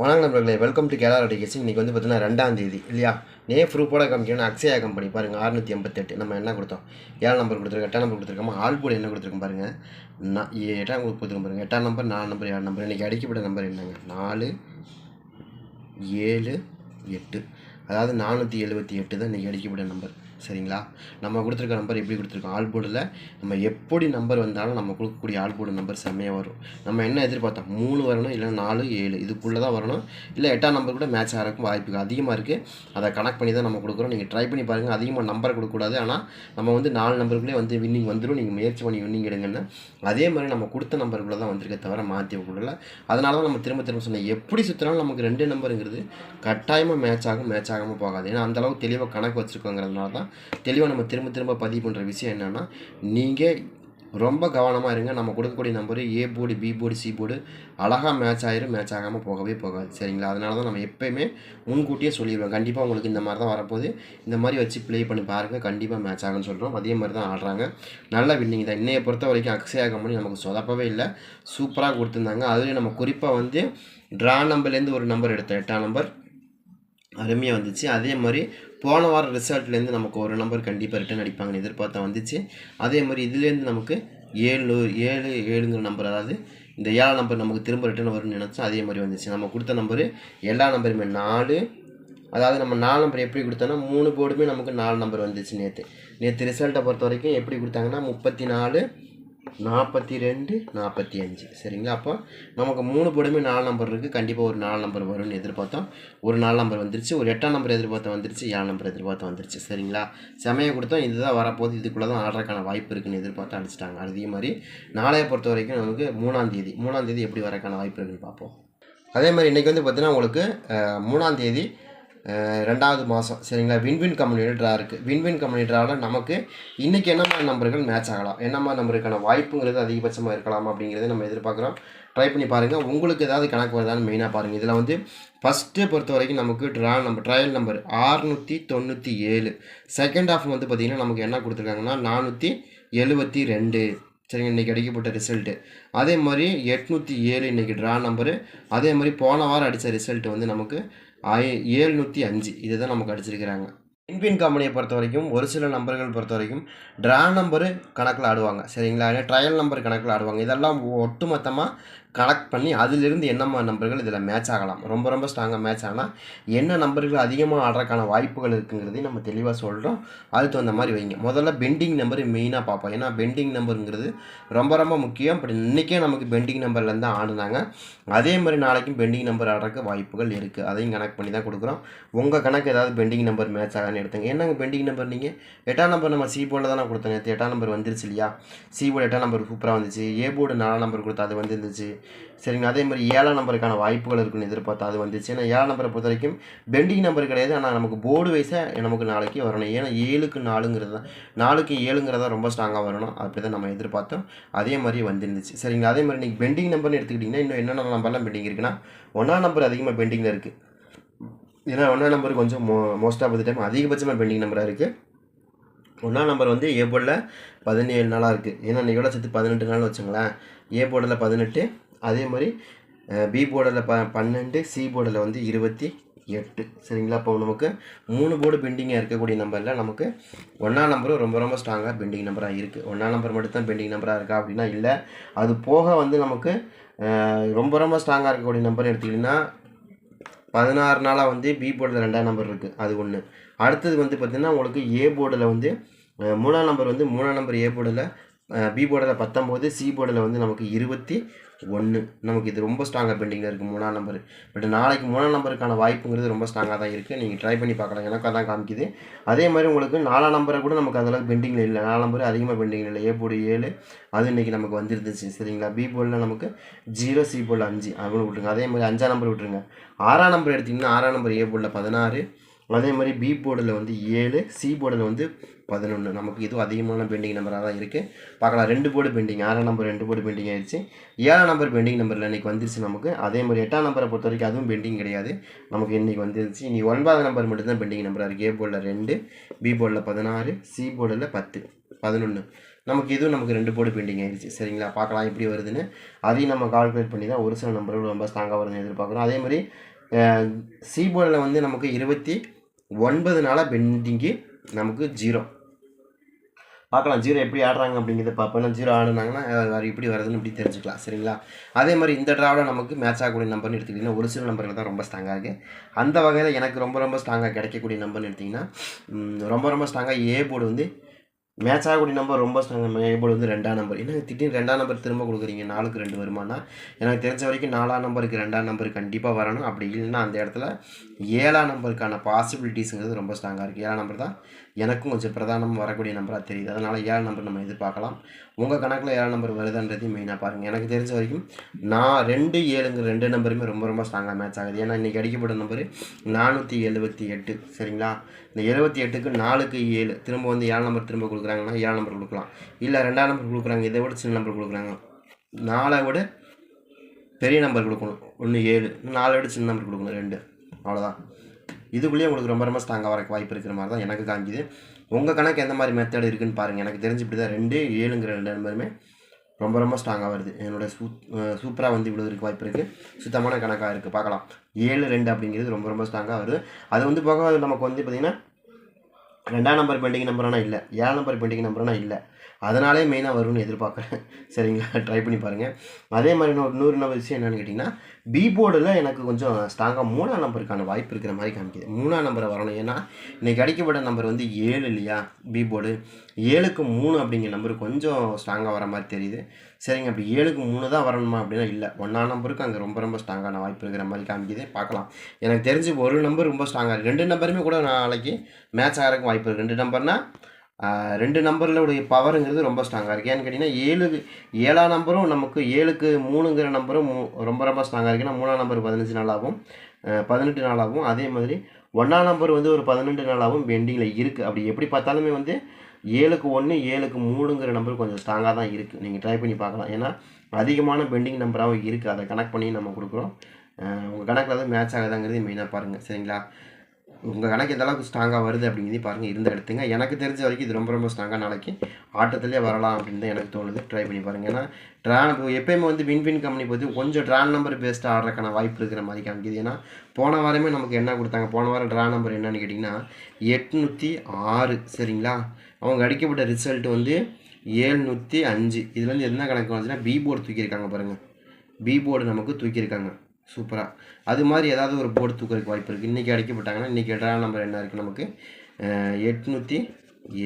வணக்கம் நண்பர்களே welcome to Kerala TKC இன்றைக்கி வந்து பார்த்தீங்கன்னா ரெண்டாம் தேதி இல்லையா? நே ப்ரூஃபோட காமிக்கணும் அக்ஷயா கம்பெனி பாருங்கள் அறுநூற்றி எண்பத்தெட்டு. நம்ம என்ன கொடுத்தோம்? ஏழாம் நம்பர் கொடுத்துருக்கோம் எட்டாம் நம்பர் கொடுத்துருக்கோம்? ஆள் போர்டு என்ன கொடுத்துருக்கோம் பாருங்கள் நான் எட்டாம் கொடுத்து கொடுத்துருக்கோம் பாருங்கள் எட்டாம் நம்பர் நாலு நம்பர் ஏழு நம்பர் இன்றைக்கி அடிக்கப்பட்ட நம்பர் என்னங்க? நாலு ஏழு எட்டு. அதாவது நானூற்றி எழுபத்தி எட்டு தான் இன்றைக்கி அடிக்கப்பட்ட நம்பர் சரிங்களா? நம்ம கொடுத்துருக்க நம்பர் எப்படி கொடுத்துருக்கோம்? ஆல் போர்டில் நம்ம எப்படி நம்பர் வந்தாலும் நம்ம கொடுக்கக்கூடிய ஆல் போர்டு நம்பர் செம்மையாக வரும். நம்ம என்ன எதிர்பார்த்தோம்? மூணு வரணும் இல்லை நாலு ஏழு. இதுக்குள்ளே தான் வரணும். இல்லை எட்டாம் நம்பர் கூட மேட்ச் ஆகிறக்கும் வாய்ப்பு அதிகமாக இருக்குது அதை கனெக்ட் பண்ணி தான் நம்ம கொடுக்குறோம். நீங்கள் ட்ரை பண்ணி பாருங்கள் அதிகமாக நம்பர் கொடுக்கக்கூடாது. ஆனால் நம்ம வந்து நாலு நம்பருக்குள்ளே வந்து வின்னிங் வந்துடும் நீங்கள் முயற்சி பண்ணி வின்னிங் எடுங்கன்னு. அதே மாதிரி நம்ம கொடுத்த நம்பருக்குள்ளே தான் வந்திருக்க தவிர மாற்றி கொடுக்கல. அதனால தான் நம்ம திரும்ப திரும்ப சொன்னேன். எப்படி சுற்றினாலும் நமக்கு ரெண்டு நம்பருங்கிறது கட்டாயமாக மேட்ச் ஆகும் மேட்ச் ஆகாமல் போகாது. ஏன்னா அந்தளவு தெளிவாக கணக்கு வச்சுருக்கோங்கிறதுனால தான் தெளிவாக நம்ம திரும்ப திரும்ப பதிவு பண்ணுற விஷயம் என்னென்னா நீங்கள் ரொம்ப கவனமாக இருங்க. நம்ம கொடுக்கக்கூடிய number A board B board C board அழகாக மேட்ச் ஆயிரும் மேட்ச் ஆகாமல் போகவே போகாது. சரிங்களா? அதனால தான் நம்ம எப்போயுமே முன்கூட்டியே சொல்லிடுவோம் கண்டிப்பாக உங்களுக்கு இந்த மாதிரி தான் வரப்போகுது. இந்த மாதிரி வச்சு ப்ளே பண்ணி பாருங்கள் கண்டிப்பாக மேட்ச் ஆகும்னு சொல்கிறோம் அதே மாதிரி தான் ஆடுறாங்க. நல்ல வின்னிங் தான். இன்னையை பொறுத்த வரைக்கும் அக்ஷயா கம்பெனி நமக்கு சொதப்பவே இல்லை. சூப்பராக கொடுத்துருந்தாங்க. அதுலேயும் நம்ம குறிப்பாக வந்து ட்ரா நம்பர்லேருந்து ஒரு நம்பர் எடுத்தோம் எட்டாம் நம்பர் அருமையாக வந்துச்சு. அதே மாதிரி போன வாரம் ரிசல்ட்லேருந்து நமக்கு ஒரு நம்பர் கண்டிப்பாக ரிட்டன் அடிப்பாங்கன்னு எதிர்பார்த்தா வந்துச்சு. அதே மாதிரி இதுலேருந்து நமக்கு ஏழு ஏழு ஏழுங்கிற நம்பர் அதாவது இந்த ஏழாம் நம்பர் நமக்கு திரும்ப ரிட்டன் வரும்னு நினச்சோம். அதே மாதிரி வந்துச்சு. நம்ம கொடுத்த நம்பரு எல்லா நம்பருமே நாலு. அதாவது நம்ம நாலு நம்பர் எப்படி கொடுத்தோன்னா மூணு போர்டுமே நமக்கு நாலு நம்பர் வந்துச்சு நேற்று நேற்று ரிசல்ட்டை பொறுத்த வரைக்கும் எப்படி கொடுத்தாங்கன்னா முப்பத்தி நாலு நாற்பத்தி ரெண்டு நாற்பத்தி அஞ்சு. சரிங்களா? அப்போ நமக்கு மூணு போர்டுமே நாலு நம்பர் இருக்குது கண்டிப்பாக ஒரு நாலு நம்பர் வரும்னு எதிர்பார்த்தோம். ஒரு நாலு நம்பர் வந்துருச்சு. ஒரு எட்டாம் நம்பர் எதிர்பார்த்தா வந்துருச்சு. ஏழு நம்பர் எதிர்பார்த்தா வந்துருச்சு. சரிங்களா? செமையை கொடுத்தோம். இதுதான் வரப்போகுது. இதுக்குள்ளே தான் ஆடுறதுக்கான வாய்ப்பு இருக்குன்னு எதிர்பார்த்து அடிச்சிட்டாங்க. அதே மாதிரி நாளைய பொறுத்த வரைக்கும் நமக்கு மூணாம் தேதி மூணாம் தேதி எப்படி வரக்கான வாய்ப்பு இருக்குன்னு பார்ப்போம். அதே மாதிரி இன்றைக்கி வந்து பார்த்தீங்கன்னா உங்களுக்கு மூணாம் தேதி ரெண்டாவது மாதம் சரிங்களா? வின்வின் கம்யூனிட்டி ட்ரா இருக்குது வின்வின் கம்யூனிட்டி ட்ராவில் நமக்கு இன்றைக்கி என்ன மாதிரி நம்பர்கள் மேட்ச் ஆகலாம்? என்ன மாதிரி நம்பருக்கான வாய்ப்புங்கிறது அதிகபட்சமாக இருக்கலாம் அப்படிங்கிறத நம்ம எதிர்பார்க்குறோம். ட்ரை பண்ணி பாருங்கள் உங்களுக்கு ஏதாவது கணக்கு வருதான்னு மெயினாக பாருங்கள் இதில் வந்து ஃபஸ்ட்டு பொறுத்த வரைக்கும் நமக்கு ட்ரா நம்பர் ட்ரையல் நம்பர் ஆறுநூற்றி தொண்ணூற்றி ஏழு. செகண்ட் ஆஃப் வந்து பார்த்திங்கன்னா நமக்கு என்ன கொடுத்துருக்காங்கன்னா நானூற்றி எழுபத்தி ரெண்டு. சரிங்க இன்றைக்கி அடிக்கப்பட்ட ரிசல்ட்டு அதே மாதிரி எட்நூற்றி ஏழு இன்றைக்கி ட்ரா நம்பரு அதே மாதிரி போன வாரம் அடித்த ரிசல்ட் வந்து நமக்கு ஆய ஏழ்நூற்றி அஞ்சு. இதை தான் நமக்கு அடிச்சிருக்கிறாங்க. இன்பின் கம்பெனியை பொறுத்த வரைக்கும் ஒரு சில நம்பர்கள் பொறுத்த வரைக்கும் ட்ரா நம்பரு கணக்கில் ஆடுவாங்க. சரிங்களா? ட்ரையல் நம்பர் கணக்கில் ஆடுவாங்க. இதெல்லாம் ஒட்டுமொத்தமாக கனெக்ட் பண்ணி அதிலிருந்து என்னம்மா நம்பர்கள் இதில் மேட்ச் ஆகலாம்? ரொம்ப ரொம்ப ஸ்ட்ராங்காக மேட்ச் ஆனால் என்ன நம்பர்கள் அதிகமாக ஆடுறதுக்கான வாய்ப்புகள் இருக்குங்கிறதையும் நம்ம தெளிவாக சொல்கிறோம் அதுக்கு தகுந்த மாதிரி வைங்க. முதல்ல பெண்டிங் நம்பர் மெயினாக பார்ப்போம். ஏன்னா பெண்டிங் நம்பருங்கிறது ரொம்ப ரொம்ப முக்கியம். இப்படி இன்றைக்கே நமக்கு பெண்டிங் நம்பர்லேருந்து ஆடுனாங்க. அதே மாதிரி நாளைக்கும் பெண்டிங் நம்பர் ஆடுறதுக்கு வாய்ப்புகள் இருக்குது அதையும் கனெக்ட் பண்ணி தான் கொடுக்குறோம். உங்கள் கணக்கு ஏதாவது பெண்டிங் நம்பர் மேட்ச் ஆகான்னு எடுத்துங்க. என்னங்க பெண்டிங் நம்பர் நீங்கள் எட்டாம் நம்பர் நம்ம சி போர்டில் தான் கொடுத்தோம் நேற்று எட்டாம் நம்பர் வந்துருச்சு இல்லையா? சி போர்டு எட்டாம் நம்பர் சூப்பராக வந்துச்சு. ஏ போர்டு நாலாம் நம்பர் கொடுத்தா அது வந்துருந்துச்சு. சரிங்க அதே மாதிரி ஏழாம் நம்பருக்கான வாய்ப்புகள் இருக்குன்னு எதிர்பார்த்தா அது வந்துச்சு. ஏன்னா ஏழாம் நம்பரை பொறுத்த வரைக்கும் பெண்டிங் நம்பர் கிடையாது. ஆனால் நமக்கு போர்டு வைஸாக நமக்கு நாளைக்கு வரணும். ஏன்னா ஏழுக்கு நாலுங்கிறது தான். நாலுக்கு ஏழுங்கிறதா ரொம்ப ஸ்ட்ராங்காக வரணும். அப்படி தான் நம்ம எதிர்பார்த்தோம். அதே மாதிரி வந்துருந்துச்சு. சரிங்க அதே மாதிரி நீங்கள் பெண்டிங் நம்பர்னு எடுத்துக்கிட்டிங்கன்னா இன்னும் என்னென்ன நம்பர்லாம் பெண்டிங் இருக்குன்னா ஒன்றாம் நம்பர் அதிகமாக பெண்டிங்கில் இருக்குது ஏன்னா ஒன்றாம் நம்பர் கொஞ்சம் mo most of the time அதிகபட்சமாக பெண்டிங் நம்பராக இருக்குது ஒன்றாம் நம்பர் வந்து ஏ போர்டில் பதினேழு நாளாக இருக்குது ஏன்னா இன்றைக்கோட சேர்த்து பதினெட்டு நாள் வச்சுங்களேன். ஏ போர்டில் பதினெட்டு அதே மாதிரி பி போர்டில் ப பன்னெண்டு சி போர்டில் வந்து இருபத்தி எட்டு. சரிங்களா? அப்போ நமக்கு மூணு போர்டு பெண்டிங்காக இருக்கக்கூடிய நம்பரில் நமக்கு ஒன்றாம் நம்பரும் ரொம்ப ரொம்ப ஸ்ட்ராங்காக பெண்டிங் நம்பராக இருக்குது ஒன்றாம் நம்பர் மட்டும் தான் பெண்டிங் நம்பராக இருக்கா அப்படின்னா இல்லை. அது போக வந்து நமக்கு ரொம்ப ரொம்ப ஸ்ட்ராங்காக இருக்கக்கூடிய நம்பர் எடுத்திங்கன்னா பதினாறு நாளாக வந்து பி போர்டில் ரெண்டாம் நம்பர் இருக்குது அது ஒன்று அடுத்தது வந்து பார்த்திங்கன்னா உங்களுக்கு ஏ போர்டில் வந்து மூணாம் நம்பர் வந்து மூணாம் நம்பர் ஏ போர்டில் பி போர்டில் பத்தொம்போது சி போர்டில் வந்து நமக்கு இருபத்தி ஒன்று நமக்கு இது ரொம்ப ஸ்ட்ராங்காக பெண்டிங்கில் இருக்குது மூணாம் நம்பர் பட் நாளைக்கு மூணாம் நம்பருக்கான வாய்ப்புங்கிறது ரொம்ப ஸ்ட்ராங்காக தான் இருக்குது நீங்கள் ட்ரை பண்ணி பார்க்கலாம். எனக்கு அதான் காமிக்குது. அதே மாதிரி உங்களுக்கு நாலாம் நம்பரை கூட நமக்கு அந்தளவுக்கு பெண்டிங்கில் இல்லை. நாலாம் நம்பர் அதிகமாக பெண்டிங்கில் இல்லை. ஏ போர்டு ஏழு அது இன்றைக்கி நமக்கு வந்துருந்துச்சு. சரிங்களா? பி போர்டில் நமக்கு ஜீரோ சி போர்டில் அஞ்சு. அவங்களும் விட்ருங்க அதே மாதிரி அஞ்சாம் நம்பர் விட்ருங்க ஆறாம் நம்பர் எடுத்திங்கன்னா ஆறாம் நம்பர் ஏ போர்டில் பதினாறு. அதே மாதிரி பி போர்டில் வந்து ஏழு சி போர்டில் வந்து பதினொன்று நமக்கு இதுவும் அதிகமான பெண்டிங் நம்பராக தான் இருக்குது பார்க்கலாம் ரெண்டு போர்டு பெண்டிங் ஆறாம் நம்பர் ரெண்டு போர்டு பெண்டிங் ஆயிடுச்சு. ஏழாம் நம்பர் பெண்டிங் நம்பரில் இன்றைக்கி வந்துருச்சு நமக்கு. அதே மாதிரி எட்டாம் நம்பரை பொறுத்த வரைக்கும் அதுவும் பெண்டிங் கிடையாது. நமக்கு இன்றைக்கி வந்துருச்சு. இனி ஒன்பதாம் நம்பர் மட்டும்தான் பெண்டிங் நம்பராக இருக்குது ஏ போர்டில் ரெண்டு பி போர்டில் பதினாறு சி போர்டில் பத்து பதினொன்று நமக்கு இதுவும் நமக்கு ரெண்டு போர்டு பெண்டிங் ஆயிடுச்சு. சரிங்களா? பார்க்கலாம் எப்படி வருதுன்னு. அதையும் நம்ம கால்குலேட் பண்ணி தான் ஒரு சில நம்பர்கள் ரொம்ப ஸ்ட்ராங்காக வருதுன்னு எதிர்பார்க்குறோம். அதே மாதிரி சி போர்டில் வந்து நமக்கு இருபத்தி ஒன்பது நாளாக பெண்டிங்கு நமக்கு ஜீரோ பார்க்கலாம். ஜீரோ எப்படி ஆடுறாங்க அப்படிங்கிறத பார்ப்போம். ஜீரோ ஆடுனாங்கன்னா வேறு எப்படி வருதுன்னு இப்படி தெரிஞ்சுக்கலாம். சரிங்களா? அதே மாதிரி இந்த ட்ராவில் நமக்கு மேட்ச் ஆகக்கூடிய நம்பர்னு எடுத்துக்கிட்டிங்கன்னா ஒரு சில நம்பர்கள் தான் ரொம்ப ஸ்ட்ராங்காக இருக்குது அந்த வகையில் எனக்கு ரொம்ப ரொம்ப ஸ்ட்ராங்காக கிடைக்கக்கூடிய நம்பர்னு எடுத்திங்கன்னா ரொம்ப ரொம்ப ஸ்ட்ராங்காக ஏ போர்டு வந்து மேட்ச் ஆகக்கூடிய நம்பர் ரொம்ப ஸ்ட்ராங்காக ஏ போர்டு வந்து ரெண்டாம் நம்பர் என்ன திடீர்னு ரெண்டாம் நம்பர் திரும்ப கொடுக்குறீங்க? நாலுக்கு ரெண்டு வருமானா? எனக்கு தெரிஞ்ச வரைக்கும் நாலாம் நம்பருக்கு ரெண்டாம் நம்பர் கண்டிப்பாக வரணும். அப்படி இல்லைன்னா அந்த இடத்துல ஏழாம் நம்பருக்கான பாசிபிலிட்டிஸுங்கிறது ரொம்ப ஸ்ட்ராங்காக இருக்குது ஏழாம் நம்பர் தான் எனக்கும் கொஞ்சம் பிரதானம் வரக்கூடிய நம்பராக தெரியுது. அதனால் ஏழு நம்பர் நம்ம எதிர்பார்க்கலாம். உங்கள் கணக்கில் ஏழு நம்பர் வருதுன்றதையும் மெயினாக பாருங்கள் எனக்கு தெரிஞ்ச வரைக்கும் நான் ரெண்டு ஏழுங்கிற ரெண்டு நம்பருமே ரொம்ப ரொம்ப ஸ்ட்ராங்காக மேட்ச் ஆகுது. ஏன்னா இன்றைக்கி அடிக்கப்பட்ட நம்பர் நானூற்றி எழுபத்தி எட்டு. சரிங்களா? இந்த எழுபத்தி எட்டுக்கு நாலுக்கு ஏழு. திரும்ப வந்து ஏழு நம்பர் திரும்ப கொடுக்குறாங்கன்னா ஏழு நம்பர் கொடுக்கலாம். இல்லை ரெண்டாம் நம்பர் கொடுக்குறாங்க. இதை விட சின்ன நம்பர் கொடுக்குறாங்க. நாலை விட பெரிய நம்பர் கொடுக்கணும். ஒன்று ஏழு. நாலு விட சின்ன நம்பர் கொடுக்கணும். ரெண்டு. அவ்வளோதான் இதுக்குள்ளேயே உங்களுக்கு ரொம்ப ரொம்ப ஸ்ட்ராங்காக வரக்கு வாய்ப்பு இருக்கிற மாதிரி தான் எனக்கு காமிக்குது. உங்கள் கணக்கு எந்த மாதிரி மெத்தட் இருக்குன்னு பாருங்கள் எனக்கு தெரிஞ்சு இப்படி தான் ரெண்டு ஏழுங்கிற ரெண்டு நம்பருமே ரொம்ப ரொம்ப ஸ்ட்ராங்காக வருது. என்னோட சூ சூப்பராக வந்து இவ்வளோதுக்கு வாய்ப்பு இருக்குது சுத்தமான கணக்காக இருக்குது பார்க்கலாம். ஏழு ரெண்டு அப்படிங்கிறது ரொம்ப ரொம்ப ஸ்ட்ராங்காக வருது. அது வந்து போக நமக்கு வந்து பார்த்திங்கன்னா ரெண்டாம் நம்பர் பெண்டிங் நம்பரானா இல்லை. ஏழாம் நம்பர் பெண்டிங் நம்பரானா இல்லை. அதனாலே மெயினாக வரும்னு எதிர்பார்க்குறேன். சரிங்களா? ட்ரை பண்ணி பாருங்கள் அதே மாதிரி இன்னொரு நூறு நம்பர் விஷயம் என்னென்னு கேட்டிங்கன்னா பி போர்டில் எனக்கு கொஞ்சம் ஸ்ட்ராங்காக மூணாம் நம்பருக்கான வாய்ப்பு இருக்கிற மாதிரி காமிக்குது. மூணாம் நம்பரை வரணும். ஏன்னா இன்றைக்கி அடிக்கப்பட்ட நம்பர் வந்து ஏழு இல்லையா? பி போர்டு ஏழுக்கு மூணு அப்படிங்கிற நம்பர் கொஞ்சம் ஸ்ட்ராங்காக வர மாதிரி தெரியுது. சரிங்க அப்படி ஏழுக்கு மூணு தான் வரணுமா அப்படின்னா இல்லை. ஒன்றாம் நம்பருக்கு அங்கே ரொம்ப ரொம்ப ஸ்ட்ராங்கான வாய்ப்பு இருக்கிற மாதிரி காமிக்குது. பார்க்கலாம். எனக்கு தெரிஞ்சு ஒரு நம்பர் ரொம்ப ஸ்ட்ராங்காக இருக்குது ரெண்டு நம்பருமே கூட நாளைக்கு மேட்ச் ஆகிறதுக்கு வாய்ப்பு இருக்குது ரெண்டு நம்பர்னால் ரெண்டு நம்பரில் உடைய பவருங்கிறது ரொம்ப ஸ்ட்ராங்காக இருக்குது ஏன்னு கேட்டிங்கன்னா ஏழு ஏழாம் நம்பரும் நமக்கு ஏழுக்கு மூணுங்கிற நம்பரும் மூ- ரொம்ப ரொம்ப ஸ்ட்ராங்காக இருக்குது ஏன்னா மூணாம் நம்பர் பதினஞ்சு நாளாகவும் பதினெட்டு நாளாகவும் அதே மாதிரி ஒன்றாம் நம்பர் வந்து ஒரு பதினெண்டு நாளாகவும் பெண்டிங்கில் இருக்குது அப்படி எப்படி பார்த்தாலுமே வந்து ஏழுக்கு ஒன்று ஏழுக்கு மூணுங்கிற நம்பர் கொஞ்சம் ஸ்ட்ராங்காக தான் இருக்குது நீங்கள் ட்ரை பண்ணி பார்க்கலாம். ஏன்னா அதிகமான பெண்டிங் நம்பராகவும் இருக்குது அதை கனெக்ட் பண்ணி நம்ம கொடுக்குறோம். உங்கள் கணக்கில் அது மேட்ச் ஆகுதாங்கிறது மெயினாக பாருங்கள் சரிங்களா? உங்கள் கணக்கு எந்த அளவுக்கு ஸ்ட்ராங்காக வருது அப்படிங்கிறதையும் பாருங்கள் இருந்த எடுத்துங்க எனக்கு தெரிஞ்ச வரைக்கும் இது ரொம்ப ரொம்ப ஸ்ட்ராங்காக நாளைக்கு ஆட்டத்திலே வரலாம் அப்படின்னு தான் எனக்கு தோணுது. ட்ரை பண்ணி பாருங்கள் ஏன்னா ட்ரான் எப்பயுமே வந்து வின்வின் கம்பெனி பற்றி கொஞ்சம் ட்ரான் நம்பர் பேஸ்டாக ஆடுறதுக்கான வாய்ப்பு இருக்கிற மாதிரி காமிக்குது. ஏன்னா போன வாரமே நமக்கு என்ன கொடுத்தாங்க? போன வாரம் ட்ரா நம்பர் என்னன்னு கேட்டிங்கன்னா எட்நூற்றி ஆறு. சரிங்களா? அவங்க அடிக்கப்பட்ட ரிசல்ட் வந்து ஏழ்நூற்றி அஞ்சு. இதுலேருந்து என்ன கணக்கு வந்துச்சுன்னா பி போர்டு தூக்கியிருக்காங்க பாருங்கள் பி போர்டு நமக்கு தூக்கியிருக்காங்க. சூப்பராக அது மாதிரி ஏதாவது ஒரு போர்டு தூக்கிறதுக்கு வாய்ப்பு இருக்குது இன்றைக்கி அடிக்கப்பட்டாங்கன்னா இன்றைக்கி ட்ரா நம்பர் என்ன இருக்குது நமக்கு? எட்நூற்றி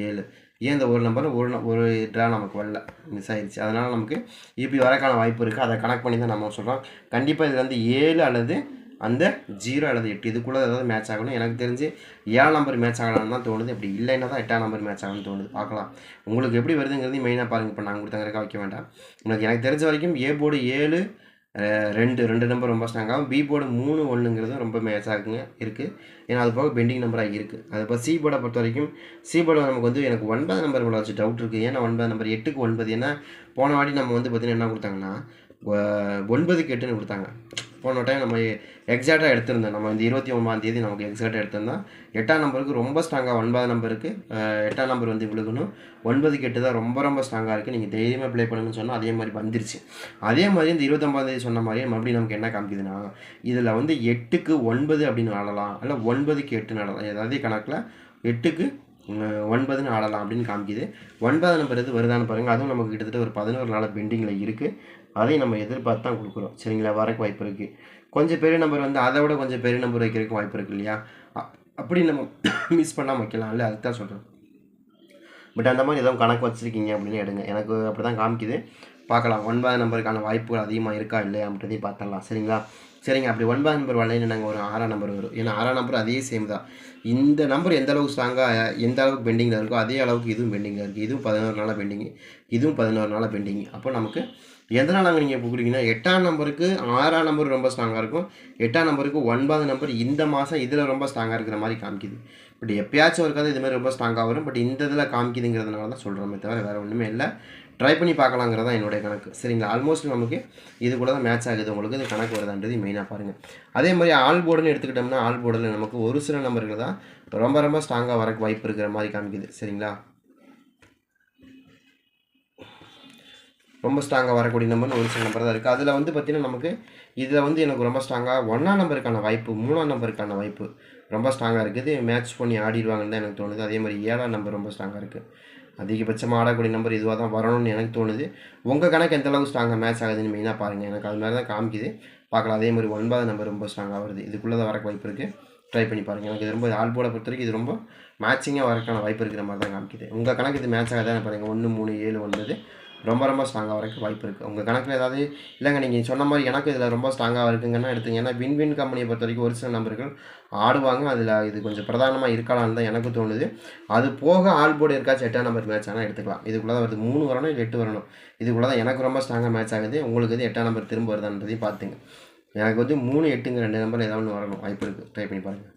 ஏழு. ஏன் இந்த ஒரு நம்பர் ஒரு ந- ஒரு ட்ரா நமக்கு வரல. மிஸ் ஆயிடுச்சு அதனால் நமக்கு இப்படி வரக்கான வாய்ப்பு இருக்குது அதை கனெக்ட் பண்ணி தான் நம்ம சொல்கிறோம் கண்டிப்பாக இது வந்து ஏழு அல்லது அந்த ஜீரோ அல்லது எட்டு இதுக்குள்ளே ஏதாவது மேட்ச் ஆகணும். எனக்கு தெரிஞ்சு ஏழாம் நம்பர் மேட்ச் ஆகலாம்னு தான் தோணுது. அப்படி இல்லைன்னா தான் எட்டாம் நம்பர் மேட்ச் ஆகணும்னு தோணுது. பார்க்கலாம். உங்களுக்கு எப்படி வருதுங்கிறது மெயினாக பாருங்கள் இப்போ நாங்கள் கொடுத்தங்கிறக்கா வைக்க வேண்டாம். உங்களுக்கு எனக்கு தெரிஞ்ச வரைக்கும் ஏ போர்டு ஏழு ரெண்டு ரெண்டு நம்பர் ரொம்ப ஸ்ட்ராங்காகும் பி போர்டு மூணு ஒன்றுங்கிறது ரொம்ப மேட்ச் ஆகுங்க இருக்குது ஏன்னா அது போக பெண்டிங் நம்பராக இருக்குது அது இப்போ சி போர்டை பொறுத்த வரைக்கும் சி போர்டு நமக்கு வந்து எனக்கு ஒன்பது நம்பர் உள்ள வச்சு டவுட் இருக்குது ஏன்னா ஒன்பது நம்பர் எட்டுக்கு ஒன்பது. ஏன்னா போன வாட்டி நம்ம வந்து பார்த்திங்கன்னா என்ன கொடுத்தாங்கன்னா ஒன்பதுக்கு எட்டுன்னு கொடுத்தாங்க. போன டைம் நம்ம எக்ஸாக்டாக எடுத்திருந்தோம். நம்ம இந்த இருபத்தி ஒன்பதாம் தேதி நமக்கு எக்ஸாக்டாக எடுத்திருந்தோம். எட்டாம் நம்பருக்கு ரொம்ப ஸ்ட்ராங்காக ஒன்பதாம் நம்பருக்கு எட்டாம் நம்பர் வந்து விழுகணும். ஒன்பதுக்கு எட்டு தான் ரொம்ப ரொம்ப ஸ்ட்ராங்காக இருக்குது நீங்கள் தைரியமாக ப்ளே பண்ணுங்கன்னு சொன்னால் அதே மாதிரி வந்துருச்சு. அதே மாதிரி இந்த இருபத்தொம்பதாம் தேதி சொன்ன மாதிரியே மறுபடியும் நமக்கு என்ன காமிக்குதுன்னா இதில் வந்து எட்டுக்கு ஒன்பது அப்படின்னு ஆடலாம். இல்லை ஒன்பதுக்கு எட்டுன்னு ஆடலாம். ஏதாவது கணக்கில் எட்டுக்கு ஒன்பதுன்னு ஆடலாம் அப்படின்னு காமிக்குது. ஒன்பது நம்பர் எது? வருதான்னு பாருங்கள் அதுவும் நமக்கு கிட்டத்தட்ட ஒரு பதினோரு நாள் பெண்டிங்கில் இருக்குது அதையும் நம்ம எதிர்பார்த்து தான் கொடுக்குறோம் சரிங்களா? வரக்கு வாய்ப்பு இருக்குது கொஞ்சம் பெரிய நம்பர் வந்து அதை விட கொஞ்சம் பெரிய நம்பர் வைக்கிறதுக்கு வாய்ப்பு இருக்கு இல்லையா? அப்படி நம்ம மிஸ் பண்ணாமல் வைக்கலாம்ல? அதுக்கு தான் சொல்கிறேன் பட் அந்த மாதிரி எதுவும் கணக்கு வச்சுருக்கீங்க அப்படின்னு எடுங்க. எனக்கு அப்படி தான் காமிக்குது. பார்க்கலாம். ஒன்பது நம்பருக்கான வாய்ப்புகள் அதிகமாக இருக்கா? இல்லையா? அப்படின்றதையும் பார்த்துடலாம். சரிங்களா? சரிங்க அப்படி ஒன்பதாம் நம்பர் வரலைன்னு நாங்கள் ஒரு ஆறாம் நம்பர் வரும். ஏன்னா ஆறாம் நம்பர் அதே சேம் தான். இந்த நம்பர் எந்த அளவுக்கு ஸ்ட்ராங்காக எந்த அளவுக்கு பெண்டிங்கில் இருக்கோ அதே அளவுக்கு இதுவும் பெண்டிங்கில் இருக்குது இதுவும் பதினோரு நாளாக பெண்டிங்கு இதுவும் பதினோரு நாளாக பெண்டிங் அப்போ நமக்கு எதனால் நாங்கள் நீங்கள் கொடுக்குறீங்கன்னா எட்டாம் நம்பருக்கு ஆறாம் நம்பர் ரொம்ப ஸ்ட்ராங்காக இருக்கும். எட்டாம் நம்பருக்கு ஒன்பது நம்பர் இந்த மாதம் இதில் ரொம்ப ஸ்ட்ராங்காக இருக்கிற மாதிரி காமிக்குது. பட் எப்பயாச்சும் இருக்காது இது மாதிரி ரொம்ப ஸ்ட்ராங்காக வரும். பட் இந்த இதில் காமிக்குதுங்கிறதுனால தான் சொல்கிறோமே தவிர வேறு ஒன்றுமே இல்லை. ட்ரை பண்ணி பார்க்கலாங்கிறது தான் என்னுடைய கணக்கு. சரிங்களா? ஆல்மோஸ்ட் நமக்கு இது கூட தான் மேட்ச் ஆகுது. உங்களுக்கு இது கணக்கு வருதான்றது மெயினாக பாருங்கள் அதே மாதிரி ஆல் போர்டுன்னு எடுத்துக்கிட்டோம்னா ஆல் போர்டில் நமக்கு ஒரு சில நம்பர்கள் தான் ரொம்ப ரொம்ப ஸ்ட்ராங்காக வரக்கு வாய்ப்பு இருக்கிற மாதிரி காமிக்குது. சரிங்களா? ரொம்ப ஸ்ட்ராங்காக வரக்கூடிய நம்பர்னு ஒரு சில நம்பர் தான் இருக்குது அதில் வந்து பார்த்திங்கன்னா நமக்கு இதில் வந்து எனக்கு ரொம்ப ஸ்ட்ராங்காக ஒன்றாம் நம்பருக்கான வாய்ப்பு மூணாம் நம்பருக்கான வாய்ப்பு ரொம்ப ஸ்ட்ராங்காக இருக்குது. மேட்ச் பண்ணி ஆடிடுவாங்கன்னு தான் எனக்கு தோணுது. அதே மாதிரி ஏழாம் நம்பர் ரொம்ப ஸ்ட்ராங்காக இருக்குது அதிகபட்சமாக ஆடக்கூடிய நம்பர் இதுவாக தான் வரணும்னு எனக்கு தோணுது. உங்கள் கணக்கு எந்த அளவுக்கு ஸ்ட்ராங்காக மேட்ச் ஆகுதுன்னு மெயினாக பாருங்கள் எனக்கு அது மாதிரி தான் காமிக்குது. பார்க்கலாம். அதே மாதிரி ஒன்பது நம்பர் ரொம்ப ஸ்ட்ராங்காக வருது. இதுக்குள்ளே தான் வரக்கு வாய்ப்பு இருக்குது ட்ரை பண்ணி பாருங்கள் எனக்கு இது ரொம்ப ஆல் போர்டை பொறுத்த வரைக்கும் இது ரொம்ப மேட்சிங்காக வரக்கான வாய்ப்பு இருக்கிற மாதிரி தான் காமிக்குது. உங்கள் கணக்கு இது மேட்ச் ஆகாதான் பாருங்கள் ஒன்று மூணு ஏழு ஒன்பது. ரொம்ப ரொம்ப ஸ்ட்ராங்காக வரக்கு வாய்ப்பு இருக்குது உங்கள் கணக்கில் ஏதாவது இல்லைங்க நீங்கள் சொன்ன மாதிரி எனக்கு இதில் ரொம்ப ஸ்ட்ராங்காக இருக்குங்கன்னா எடுத்துங்க ஏன்னா வின் வின் கம்பெனியை பொறுத்த வரைக்கும் ஒரு சில நம்பர்கள் ஆடுவாங்க. அதில் இது கொஞ்சம் பிரதானமாக இருக்கலாம்னு தான் எனக்கு தோணுது. அது போக ஆல் போர்டு இருக்காச்சும் எட்டாம் நம்பர் மேட்ச் ஆனால் எடுத்துக்கலாம். இதுக்குள்ளே தான் வருது. மூணு வரணும் இல்லை எட்டு வரணும். இதுக்குள்ளே தான் எனக்கு ரொம்ப ஸ்ட்ராங்காக மேட்ச் ஆகுது. உங்களுக்கு இது எட்டாம் நம்பர் திரும்ப வருதான்றதையும் பார்த்துங்க. எனக்கு வந்து மூணு எட்டுங்க ரெண்டு நம்பர் ஏதாவது ஒன்று வரணும். வாய்ப்பு இருக்குது ட்ரை பண்ணி பாருங்கள்